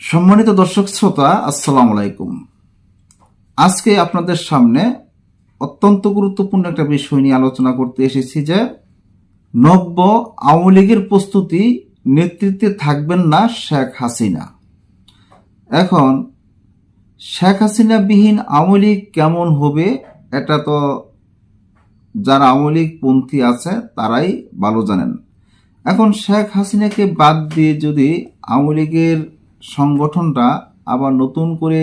সম্মানিত দর্শক শ্রোতা, আসসালাম আলাইকুম। আজকে আপনাদের সামনে অত্যন্ত গুরুত্বপূর্ণ একটা বিষয় নিয়ে আলোচনা করতে এসেছি যে, নব্য আওয়ামী লীগের প্রস্তুতি নেতৃত্বে থাকবেন না শেখ হাসিনা। এখন, শেখ হাসিনা বিহীন আওয়ামী লীগ কেমন হবে, এটা তো যারা আওয়ামী লীগ পন্থী আছে, তারাই ভালো জানেন। এখন শেখ হাসিনাকে বাদ দিয়ে যদি আওয়ামী লীগের সংগঠনটা আবার নতুন করে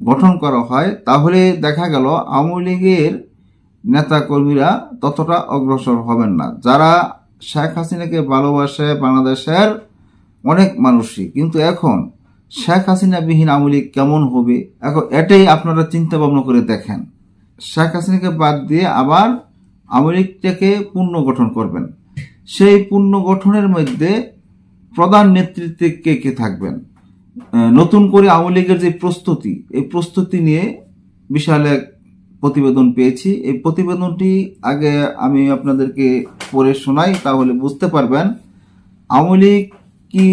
গঠন করা হয়, তাহলে দেখা গেল আওয়ামী লীগের নেতাকর্মীরা ততটা অগ্রসর হবেন না। যারা শেখ হাসিনাকে ভালোবাসে, বাংলাদেশের অনেক মানুষই, কিন্তু এখন শেখ হাসিনা বিহীন আওয়ামী লীগ কেমন হবে? এখন এটাই আপনারা চিন্তা ভাবনা করে দেখেন। শেখ হাসিনাকে বাদ দিয়ে আবার আওয়ামী লীগটাকে পুনর্গঠন করবেন। সেই পুনর্গঠনের মধ্যে প্রধান নেতৃত্বে কে কে থাকবেন? নতুন করে আওয়ামী লীগের যে প্রস্তুতি, এই প্রস্তুতি নিয়ে বিশাল এক প্রতিবেদন পেয়েছি। এই প্রতিবেদনটি আগে আমি আপনাদেরকে পড়ে শোনাই, তাহলে বুঝতে পারবেন আওয়ামী লীগ কি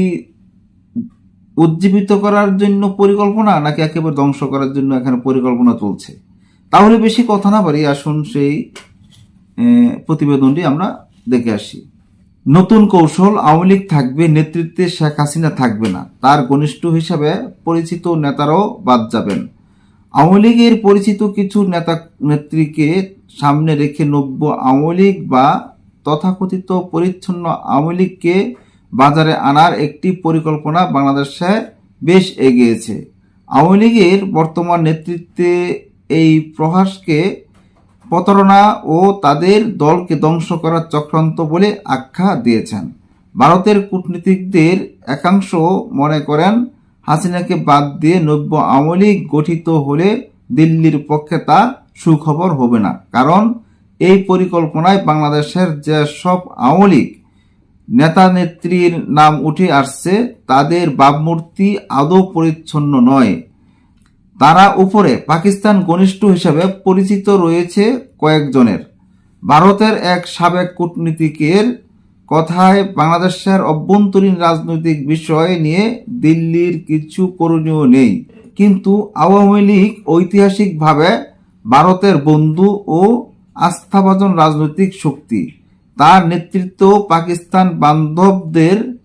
উজ্জীবিত করার জন্য পরিকল্পনা, নাকি একেবারে ধ্বংস করার জন্য এখানে পরিকল্পনা চলছে? তাহলে বেশি কথা না পারি আসুন সেই প্রতিবেদনটি আমরা দেখে আসি। নতুন কৌশল আওয়ামী লীগ থাকবে, নেতৃত্বে শেখ হাসিনা থাকবে না। তার ঘনিষ্ঠ হিসাবে পরিচিত নেতারাও বাদ যাবেন। আওয়ামী লীগের পরিচিত কিছু নেতা, নেত্রীকে সামনে রেখে নব্য আওয়ামী লীগ বা তথাকথিত পরিচ্ছন্ন আওয়ামী লীগকে বাজারে আনার একটি পরিকল্পনা বাংলাদেশে বেশ এগিয়েছে। আওয়ামী লীগের বর্তমান নেতৃত্বে এই প্রহাসকে প্রতারণা ও তাদের দলকে ধ্বংস করার চক্রান্ত বলে আখ্যা দিয়েছেন। ভারতের কূটনীতিকদের একাংশ মনে করেন, হাসিনাকে বাদ দিয়ে নব্য আওয়ামী লীগ গঠিত হলে দিল্লির পক্ষে তা সুখবর হবে না। কারণ, এই পরিকল্পনায় বাংলাদেশের যে সব আওয়ামী লীগ নেতা নেত্রীর নাম উঠে আসছে, তাদের ভাবমূর্তি আদৌ পরিচ্ছন্ন নয়। তারা উপরে পাকিস্তান ঘনিষ্ঠ হিসেবে পরিচিত রয়েছে কয়েকজনের। ভারতের এক সাবেক কূটনীতিকের কথায় বাংলাদেশের অভ্যন্তরীণ রাজনৈতিক বিষয় নিয়ে দিল্লির কিছু করণীয় নেই। কিন্তু আওয়ামী লীগ ঐতিহাসিকভাবে ভারতের বন্ধু ও আস্থাভাজন রাজনৈতিক শক্তি। তার নেতৃত্ব পাকিস্তান বান্ধবদের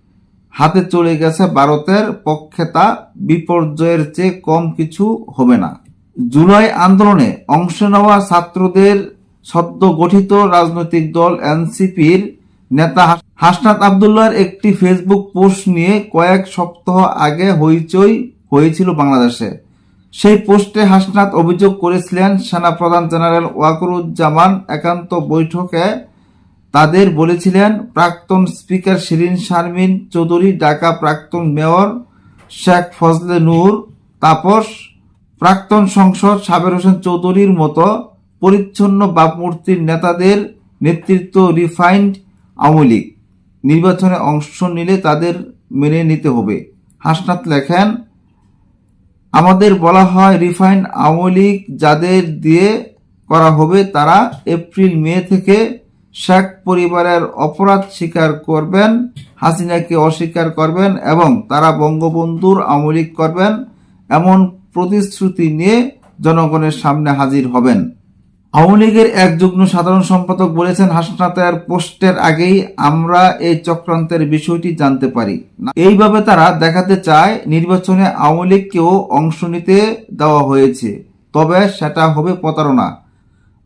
হাতে চলে গেছে ভারতের পক্ষে তা বিপর্যয়ের চেয়ে কম কিছু হবে না। জুলাই আন্দোলনে অংশ নেওয়া ছাত্রদের সদ্য গঠিত রাজনৈতিক দল এনসিপির নেতা হাসনাত আবদুল্লাহর একটি ফেসবুক পোস্ট নিয়ে কয়েক সপ্তাহ আগে হইচই হয়েছিল বাংলাদেশে। সেই পোস্টে হাসনাত অভিযোগ করেছিলেন, সেনাপ্রধান জেনারেল ওয়াকরুজ্জামান একান্ত বৈঠকে তাদের বলেছিলেন, প্রাক্তন স্পিকার শিরিন শারমিন চৌধুরী, ঢাকা প্রাক্তন মেয়র শেখ ফজলে নূর, তাপস, প্রাক্তন সংসদ সাবের হোসেন চৌধুরীর মতো পরিচ্ছন্ন বাপমূর্তির নেতাদের নেতৃত্ব রিফাইন্ড আওয়ামী লীগ। নির্বাচনে অংশ নিলে তাদের মেনে নিতে হবে। হাসনাত লেখেন, আমাদের বলা হয় রিফাইন্ড আওয়ামী লীগ যাদের দিয়ে করা হবে তারা এপ্রিল মে থেকে শেখ পরিবারের অপরাধ স্বীকার করবেন, হাসিনাকে অস্বীকার করবেন এবং তারা বঙ্গবন্ধুর আওয়ামী লীগ করবেন এমন প্রতিশ্রুতি নিয়ে জনগণের সামনে হাজির হবেন। আওয়ামী লীগের এক যুগ্ম সাধারণ সম্পাদক বলেছেন হাসনাতের পোস্টের আগেই আমরা এই চক্রান্তের বিষয়টি জানতে পারি। এইভাবে তারা দেখাতে চায়, নির্বাচনে আওয়ামী লীগকেও অংশ নিতে দেওয়া হয়েছে, তবে সেটা হবে প্রতারণা।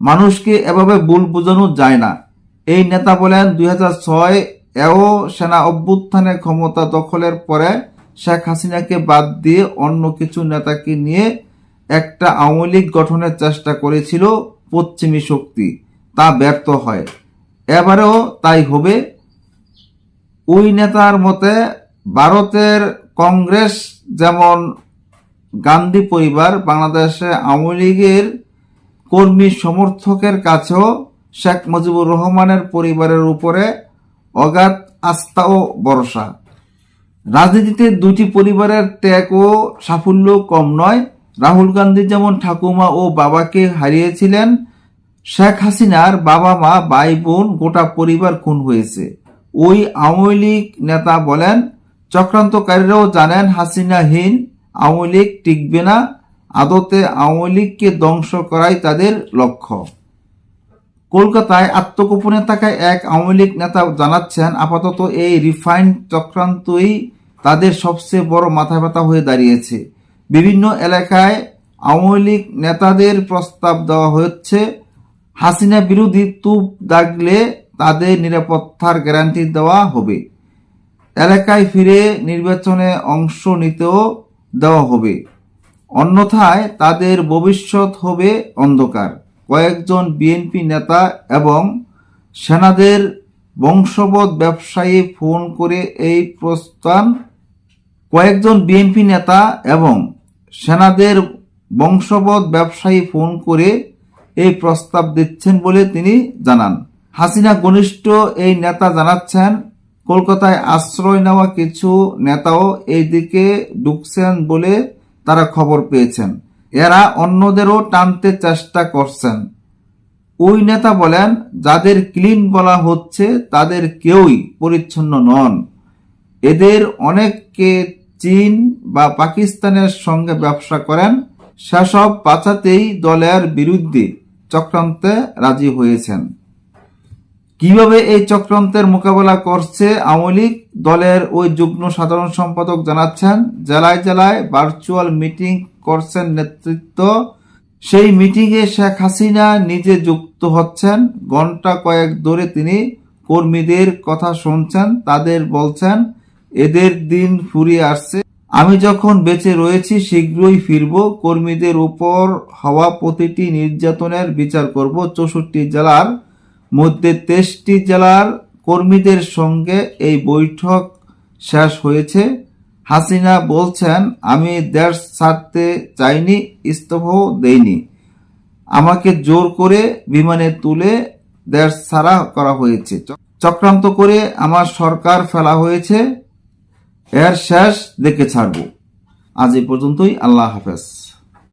মানুষকে এভাবে ভুল বোঝানো যায় না। এই নেতা বলেন দুই এও সেনা অভ্যুত্থানের ক্ষমতা দখলের পরে শেখ হাসিনাকে বাদ দিয়ে অন্য কিছু নেতাকে নিয়ে একটা আওয়ামী লীগ গঠনের চেষ্টা করেছিল পশ্চিমী শক্তি। তা ব্যর্থ হয়। এবারেও তাই হবে। ওই নেতার মতে ভারতের কংগ্রেস যেমন গান্ধী পরিবার, বাংলাদেশে আওয়ামী লীগের কর্মী সমর্থকের কাছেও শেখ মুজিবুর রহমানের পরিবারের উপরে অগাধ আস্থা ও ভরসা। রাজনীতিতে দুটি পরিবারের ত্যাগ ও সাফল্য কম নয়। রাহুল গান্ধী যেমন ঠাকুমা ও বাবাকে হারিয়েছিলেন, শেখ হাসিনার বাবা মা ভাই বোন গোটা পরিবার খুন হয়েছে। ওই আওয়ামী লীগ নেতা বলেন, চক্রান্তকারীরাও জানেন হাসিনাহীন আওয়ামী লীগ টিকবে না। আদতে আওয়ামী লীগকে ধ্বংস করাই তাদের লক্ষ্য। কলকাতায় আত্মগোপনে থাকা এক আওয়ামী লীগ নেতা জানাচ্ছেন, আপাতত এই রিফাইন্ড চক্রান্তই তাদের সবচেয়ে বড় মাথা ব্যথা হয়ে দাঁড়িয়েছে। বিভিন্ন এলাকায় আওয়ামী লীগ নেতাদের প্রস্তাব দেওয়া হচ্ছে, হাসিনা বিরোধী তুপ দাগলে তাদের নিরাপত্তার গ্যারান্টি দেওয়া হবে। এলাকায় ফিরে নির্বাচনে অংশ নিতেও দেওয়া হবে। অন্যথায় তাদের ভবিষ্যৎ হবে অন্ধকার। কয়েকজন বিএনপি নেতা এবং সেনাদের বংশবৎ ব্যবসায়ী ফোন করে এই প্রস্তাব কয়েকজন বিএনপি নেতা এবং সেনাদের বংশবৎ ব্যবসায়ী ফোন করে এই প্রস্তাব দিচ্ছেন বলে তিনি জানান। হাসিনা ঘনিষ্ঠ এই নেতা জানাচ্ছেন, কলকাতায় আশ্রয় নেওয়া কিছু নেতাও এই দিকে ঢুকছেন বলে তারা খবর পেয়েছেন। এরা অন্যদেরও টানতে চেষ্টা করছেন। ওই নেতা বলেন, যাদের ক্লিন বলা হচ্ছে, তাদের কেউই পরিচ্ছন্ন নন। এদের অনেককে চীন বা পাকিস্তানের সঙ্গে ব্যবসা করেন। সেসব পাচাতেই দলের বিরুদ্ধে চক্রান্তে রাজি হয়েছেন। কীভাবে এই চক্রান্তের মোকাবেলা করছে আওয়ামী লীগ? দলের ওই যুগ্ম সাধারণ সম্পাদক জানাচ্ছেন, জেলায় জেলায় ভার্চুয়াল মিটিং করছেন নেতৃত্ব। সেই মিটিংয়ে শেখ হাসিনা নিজে যুক্ত হচ্ছেন। ঘণ্টা কয়েক ধরে তিনি কর্মীদের কথা শুনছেন, তাদের বলছেন, এদের দিন ফুরিয়ে আসছে। আমি যখন বেঁচে রয়েছি, শীঘ্রই ফিরব। কর্মীদের উপর হওয়া প্রতিটি নির্যাতনের বিচার করব। চৌষট্টি জেলার মধ্যে তেইশটি জেলার কর্মীদের সঙ্গে এই বৈঠক শেষ হয়েছে। হাসিনা বলছেন, আমি দেশ ছাড়তে চাইনি, ইস্তফাও দেইনি। আমাকে জোর করে বিমানে তুলে দেশ ছাড়া করা হয়েছে। চক্রান্ত করে আমার সরকার ফেলা হয়েছে। এর শেষ দেখে ছাড়ব। আজ এই পর্যন্তই, আল্লাহ হাফেজ।